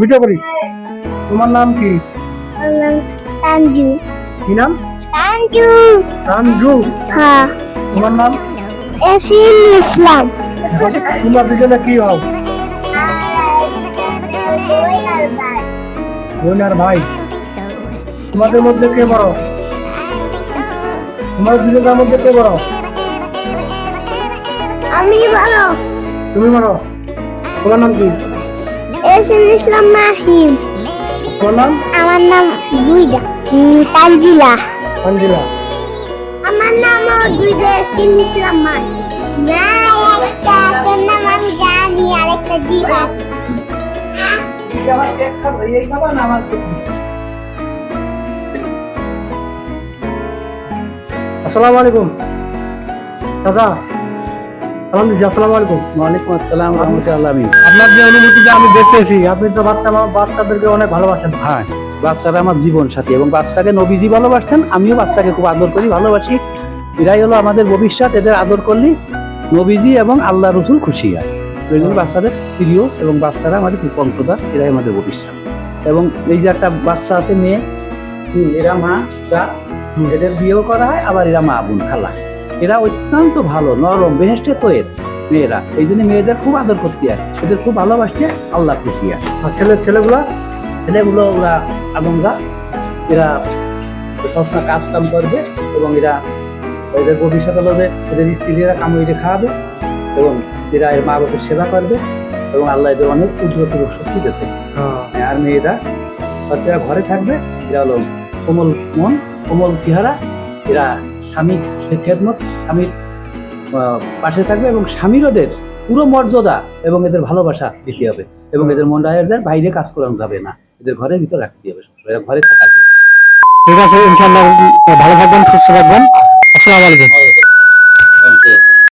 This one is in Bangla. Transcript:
ভিডিও করি। তোমার নাম কি? কি নাম? তানজু রামজু হ্যাঁ। তোমার নাম? এসিন ইসলাম। তোমরা দুজনে কি হও? বোন আর ভাই। তোমাদের মধ্যে কে বড়? তোমাদের দুজনের মধ্যে কে বড়? আমি ভালো তুমি বড়? তোমার নাম কি? এসিন ইসলাম মাহিম তোমার নাম আমার নাম দুইটা উম, তানজিলা আঞ্জিলা আমার নাম দুইটা এসিন ইসলাম মাহিম না একটা তোর নাম আমি জানি আরেকটা দিবা আসসালামু আলাইকুম দাদা সালাম দিচ্ছি আসসালামু আলাইকুম। ওয়ালাইকুম আসসালাম রহমতুল্লাহ আমিন। আপনার যে অনুভূতিটা আমি দেখতেছি আপনি তো বাচ্চা বাচ্চাদেরকে অনেক ভালোবাসেন। হ্যাঁ বাচ্চারা আমার জীবন সাথী এবং বাচ্চাকে নবীজি ভালোবাসছেন আমিও বাচ্চাকে খুব আদর করি ভালোবাসি। এরাই হলো আমাদের ভবিষ্যৎ এদের আদর করলে নবীজি এবং আল্লাহ রসুল খুশি হয়। ওই জন্য বাচ্চাদের প্রিয় এবং বাচ্চারা আমাদের খুব বংশধর এরাই আমাদের ভবিষ্যৎ। এবং এই যে একটা বাচ্চা আছে মেয়ে এরা মা এদের বিয়েও করা হয় আবার এরা মা বোন খালা। এরা অত্যন্ত ভালো নরম বেহেস্টে তৈর মেয়েরা। এই জন্য মেয়েদের খুব আদর করতে হয়। এদের খুব ভালোবাসছে আল্লাহ খুশি হয়। আর ছেলে ছেলেগুলা ছেলেগুলো ওরা আদমরা এরা সবসময় কাজ কাম করবে এবং এরা এদের ভবিষ্যৎ হলো যে এদের স্ত্রীরা কামড়ে খাওয়াবে এবং এরা এর মা বাপের সেবা করবে এবং আল্লাহ এদের অনেক এবং শক্তি দিয়েছে। আর মেয়েরা এরা ঘরে থাকবে এরা হলো কোমল মন কোমল চেহারা এরা স্বামী খেদমত স্বামীর পাশে থাকবে এবং স্বামীর ওদের পুরো মর্যাদা এবং এদের ভালোবাসা দিতে হবে এবং এদের মন রায়ের বাইরে কাজ করানো যাবে না। এদের ঘরের ভিতরে রাখতে হবে। এরা ঘরে থাকা। ঠিক আছে ইনশাল্লাহ ভালো থাকবেন সুস্থ থাকবেন। আসসালামু আলাইকুম।